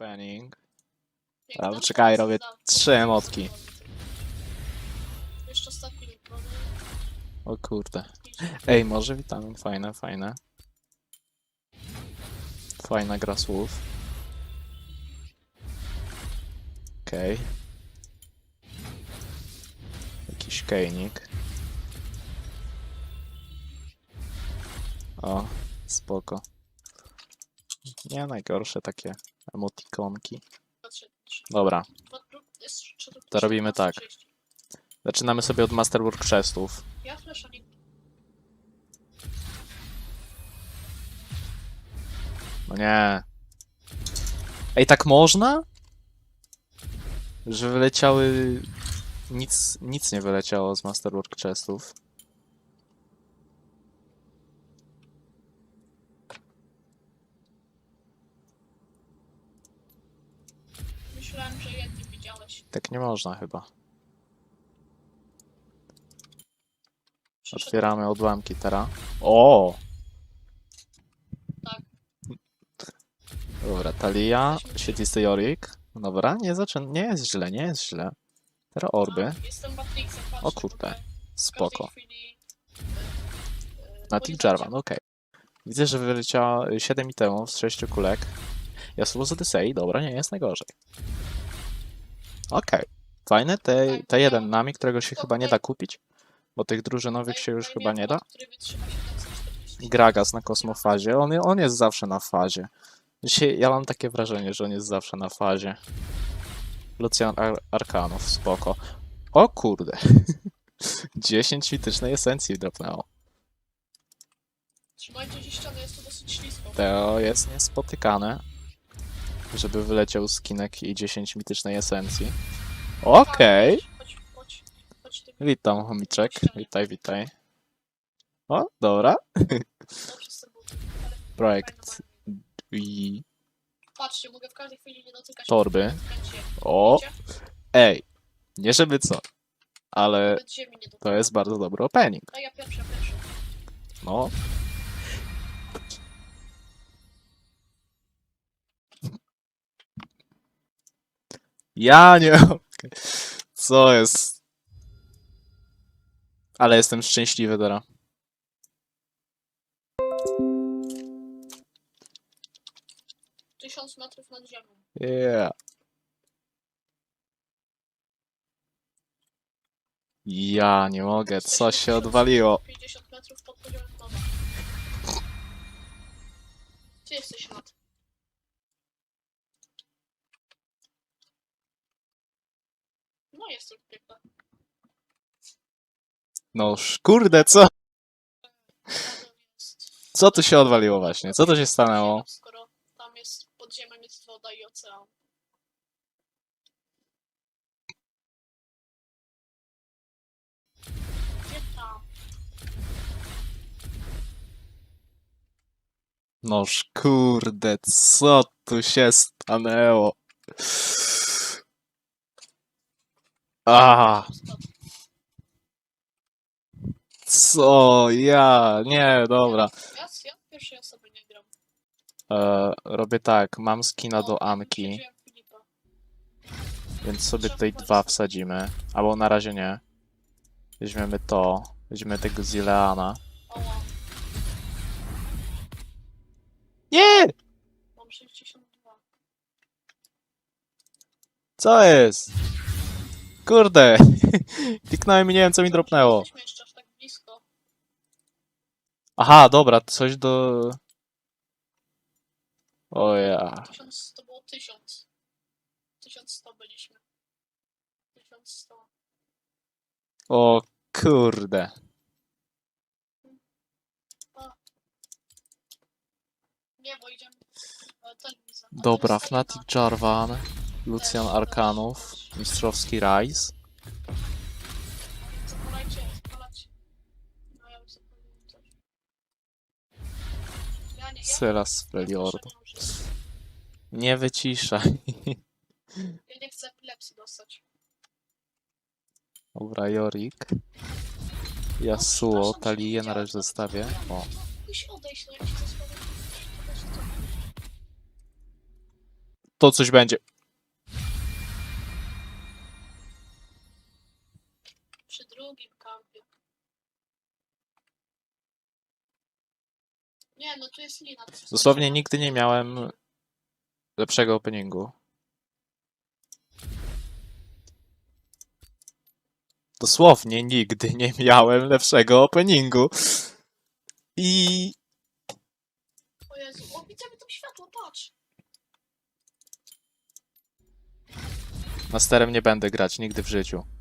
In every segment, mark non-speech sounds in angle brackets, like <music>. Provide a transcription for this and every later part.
Opening. Piękna. A, czekaj, robię trzy emotki. Jeszcze ostatni. O kurde. <laughs> Ej, może witamin, fajne, fajne. Fajna gra słów. Okej. Jakiś kejnik. O, spoko. Nie najgorsze takie emotikonki. Dobra, To robimy tak. 30. zaczynamy sobie od Masterwork Chestów. Ja nie... No nie. Ej, tak można? Że wyleciały... Nic, nic nie wyleciało z Masterwork Chestów. Tak nie można chyba. Otwieramy odłamki teraz. O! Tak. Dobra, Talia, świetlisty Jorik. Dobra, nie zaczyn... nie jest źle, nie jest źle. Teraz orby. A, Jestem patrzcie. O kurde, spoko. e, e, Na. Team Jarvan, okej. Widzę, że wyleciało 7 itemów z 6 kulek. Yasuo z Odyssey, dobra, nie jest najgorzej. Okej. Fajne, te, te jeden nami, którego się chyba nie da kupić, bo tych drużynowych się już chyba nie da. Który wytrzyma 740. Gragas na kosmofazie, on, on jest zawsze na fazie. Dzisiaj, ja mam takie wrażenie, że on jest zawsze na fazie. Lucian Ar Arkanów, spoko. O kurde. <laughs> 10 mitycznej esencji dropnęło. Trzymajcie się ściany, jest tu dosyć ślisko. To jest niespotykane, żeby wyleciał skinek i 10 mitycznej esencji. Okej. Chodź, chodź, chodź ty. Witam, chomiczek. Witaj, witaj. O, dobra. Dobrze z tym butem, ale Projekt i Patrzcie, mogę w każdej chwili nie dotykać. torby. O, ej. Nie żeby co, ale Nawet ziemi nie to jest bardzo dobry opening. A ja pierwsza, pierwsza. No. Ja nie. <laughs> Co jest? Ale jestem szczęśliwy teraz. Tysiąc metrów nad ziemią. Yeah. Ja nie mogę, co się odwaliło? 50 metrów pod poziomem. Gdzie jesteś, Mat? No jestem piekła. No sz- kurde, co? Jest. Co tu się odwaliło właśnie? Co tu się stanęło? Skoro tam jest pod ziemią jest woda i ocean. Gdzie tam? Noż kurde, co tu się stanęło? A, co? Ja, nie, dobra. Ja, ja w pierwszej osoby nie gram. E, robię tak, mam skina do O, Anki, Filipa. więc sobie tutaj dwa wsadzimy. Albo na razie nie. Weźmiemy to, weźmiemy tego Zileana. Oła, Nie! mam 62. Co jest? Kurde! <laughs> Kliknąłem i nie wiem co mi dropnęło. Jesteśmy jeszcze aż tak blisko. Aha, dobra, coś do... O ja. 1000 to było 1000. 1100 byliśmy. 1100. O kurde. Nie, bo idziemy. e, Dobra, Fnatic. Jarvan, Lucian Arkanów, Mistrzowski Rise. Zapalajcie, zapalajcie. No ja nie, ja proszę nie wyciszaj. Ja nie chcę epilepsji dostać. Dobra, Jorik. Yasuo, Talię na razie zostawię. O, odejść, to coś będzie. Nie, no tu jest lina. Dosłownie nigdy nie miałem lepszego openingu. Dosłownie nigdy nie miałem lepszego openingu. I O Jezu, o widzimy tam światło, patrz. masterem nie będę grać nigdy w życiu.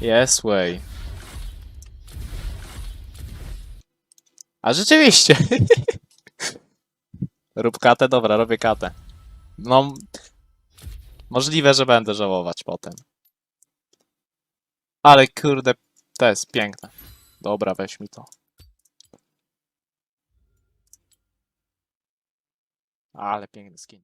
Yes way. A rzeczywiście. <laughs> Rób katę, dobra, robię katę. No, możliwe, że będę żałować potem. Ale kurde, to jest piękne. Dobra, weź mi to. Ale piękny skin.